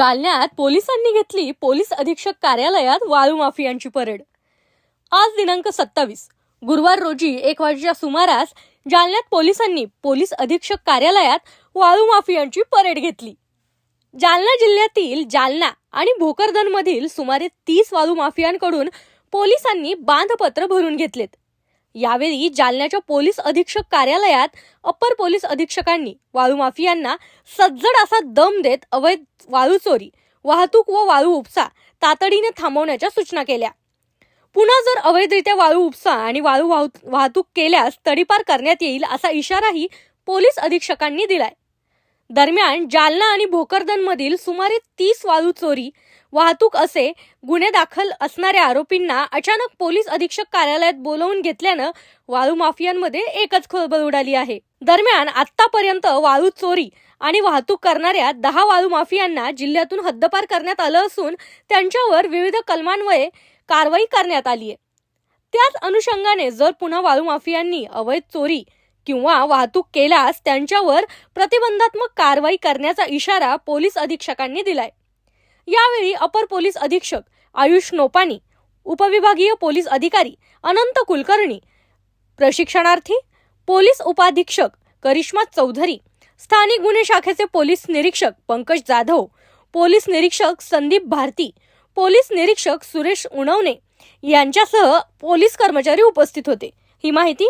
जालन्यात पोलिसांनी घेतली पोलीस अधीक्षक कार्यालयात वाळू माफियांची परेड. आज दिनांक सत्तावीस. गुरुवार रोजी एक वाजेच्या सुमारास जालन्यात पोलिसांनी पोलीस अधीक्षक कार्यालयात वाळू माफियांची परेड घेतली. जालना जिल्ह्यातील जालना आणि भोकरदनमधील सुमारे तीस वाळू माफियांकडून पोलिसांनी बांधपत्र भरून घेतलेत. यावेळी जालन्याच्या पोलीस अधीक्षक कार्यालयात अपर पोलीस अधीक्षकांनी वाळू माफियांना सज्जड असा दम देत अवैध वाळू चोरी वाहतूक व वाळू उपसा तातडीने थांबवण्याच्या सूचना केल्या. पुन्हा जर अवैधरित्या वाळू उपसा आणि वाळू वाहतूक केल्यास तडीपार करण्यात येईल असा इशाराही पोलीस अधीक्षकांनी दिलाय. दरम्यान जालना आणि भोकरदनमधील सुमारे तीस वाळू चोरी वाहतूक असे गुन्हे दाखल असणाऱ्या आरोपींना अचानक पोलीस अधीक्षक कार्यालयात बोलवून घेतल्यानं वाळू माफियांमध्ये एकच खळबळ उडाली आहे. दरम्यान आतापर्यंत वाळू चोरी आणि वाहतूक करणाऱ्या दहा वाळू माफियांना जिल्ह्यातून हद्दपार करण्यात आलं असून त्यांच्यावर विविध कलमान्वये कारवाई करण्यात आली आहे. त्याच अनुषंगाने जर पुन्हा वाळू माफियांनी अवैध चोरी किंवा वाहतूक केल्यास त्यांच्यावर प्रतिबंधात्मक कारवाई करण्याचा इशारा पोलीस अधीक्षकांनी दिलाय. यावेळी अपर पोलीस अधीक्षक आयुष नोपानी उपविभागीय पोलीस अधिकारी अनंत कुलकर्णी प्रशिक्षणार्थी पोलीस उपाधीक्षक करिश्मा चौधरी स्थानिक गुन्हे शाखेचे पोलीस निरीक्षक पंकज जाधव पोलीस निरीक्षक संदीप भारती पोलीस निरीक्षक सुरेश उणवणे यांच्यासह पोलीस कर्मचारी उपस्थित होते. ही माहिती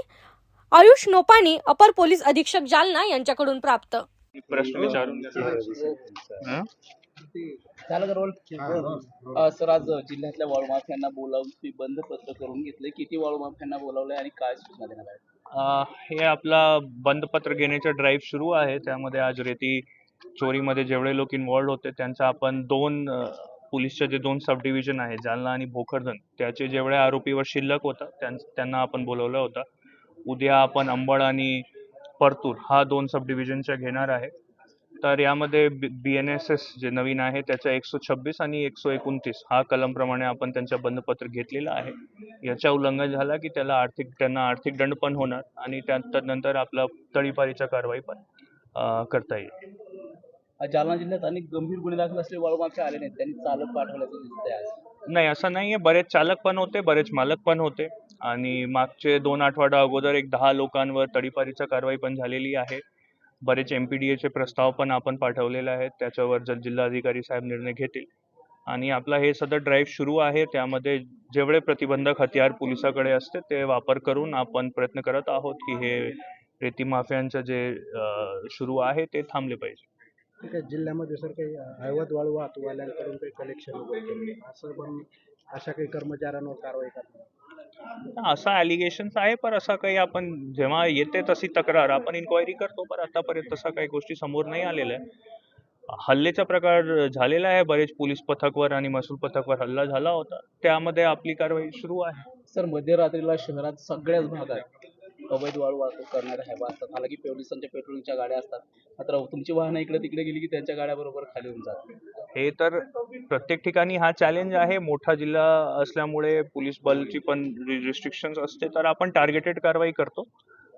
आयुष नोपानी अपर पोलीस अधीक्षक जालना यांच्याकडून प्राप्त. प्रश्न विचारून हं? झालं रोल अ, सर आज जिल्ह्यातल्या वाळू माफियांना बोलावून ते बंद पत्र करून घेतले. किती वाळू माफियांना बोलावलंय आणि काय सूचना आल्या अं, हे आपला बंदपत्र घेण्याचा ड्राईव्ह सुरू आहे. त्यामध्ये आज रेती चोरीमध्ये जेवढे लोक इन्व्हॉल्ड होते त्यांचा आपण दोन पोलीसचे जे दोन सब डिव्हिजन आहे जालना आणि भोकरदन त्याचे जेवढे आरोपीवर शिल्लक होता त्यां- त्यांना आपण बोलवलं होतं. उद्या आपण अंबड आणि परतूर हा दोन सब डिव्हिजनच्या घेणार आहे. तर यामध्ये बी एन एस एस जे नवीन आहे त्याच्या एकशे छब्बीस आणि एकशे एकोणतीस हा कलमप्रमाणे आपण त्यांचं बंदपत्र घेतलेलं आहे. याच्या उल्लंघन झाला की त्याला आर्थिक त्यांना आर्थिक दंड पण होणार आणि त्यानंतर आपला तळीपारीच्या कारवाई पण करता येईल. जालना जिल्ह्यात अनेक गंभीर गुन्हे दाखल असलेले वाळू माफिया आले नाहीत. त्यांनी चालक पाठवल्याचं दिसतंय आज. नाही असं नाहीये. बरेच चालक पण होते बरेच मालक पण होते. आणि मागचे दोन आठवडा अगोदर एक दहा लोकांवर तडीपारीच्या कारवाई पण झालेली आहे. बरेच एम पी डी एचे प्रस्ताव पण आपण पाठवलेले आहेत. त्याच्यावर जर जिल्हाधिकारी साहेब निर्णय घेतील. आणि आपला हे सदर ड्राईव्ह सुरू आहे. त्यामध्ये जेवढे प्रतिबंधक हत्यार पोलिसाकडे असते ते वापर करून आपण प्रयत्न करत आहोत की हे रेती माफियांचं जे सुरू आहे ते थांबले पाहिजे. ठीक आहे जिल्ह्यामध्ये सर काही अवैध वाळू वाहतूकवाल्यांकडून काही कलेक्शन वगैरे असं पण अशा काही कर्मचाऱ्यांवर कारवाई करणार. असा ॲलिगेशन्स आहे पण असं काही आपण जेव्हा येते तशी तक्रार आपण इन्क्वायरी करतो पण आतापर्यंत तसा काही गोष्टी समोर नाही आलेल्या आहे हल्लेचा प्रकार झालेला आहे बरेच पोलीस पथकवर आणि महसूल पथकवर हल्ला झाला होता त्यामध्ये आपली कारवाई सुरू आहे. सर मध्यरात्रीला शहरात सगळ्याच भागात अवैध वाळू वाहतूक करणारे हवा असतात हालाकी पोलिसांच्या पेट्रोलिंगच्या गाड्या असतात. मात्र तुमची वाहनं इकडे तिकडे गेली की त्यांच्या गाड्या बरोबर खाली होऊन जातात. हे तर प्रत्येक ठिकाणी हा चॅलेंज आहे. मोठा जिल्हा असल्यामुळे पोलीस बलची पण रिस्ट्रिक्शन्स असते तर आपण टार्गेटेड कारवाई करतो.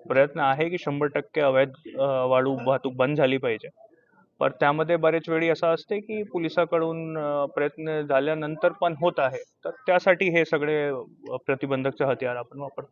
प्रयत्न आहे की शंभर टक्के अवैध वाळू वाहतूक बंद झाली पाहिजे. पण त्यामध्ये बरेच वेळी असं असते की पोलिसाकडून प्रयत्न झाल्यानंतर पण होत आहे. तर त्यासाठी हे सगळे प्रतिबंधकचे हत्यार आपण वापरतो.